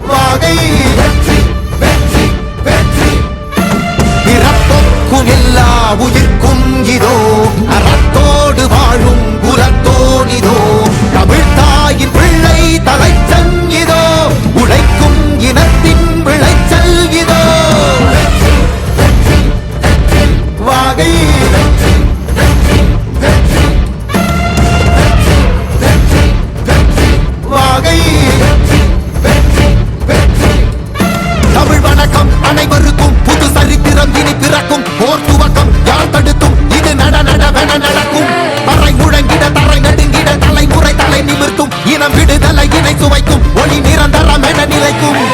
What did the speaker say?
போராடி வெற்றி உயிர்க்கும் இதோ விடுதலையினை சுவைக்கும் ஒளி நிரந்தரம் என நிலைக்கும்.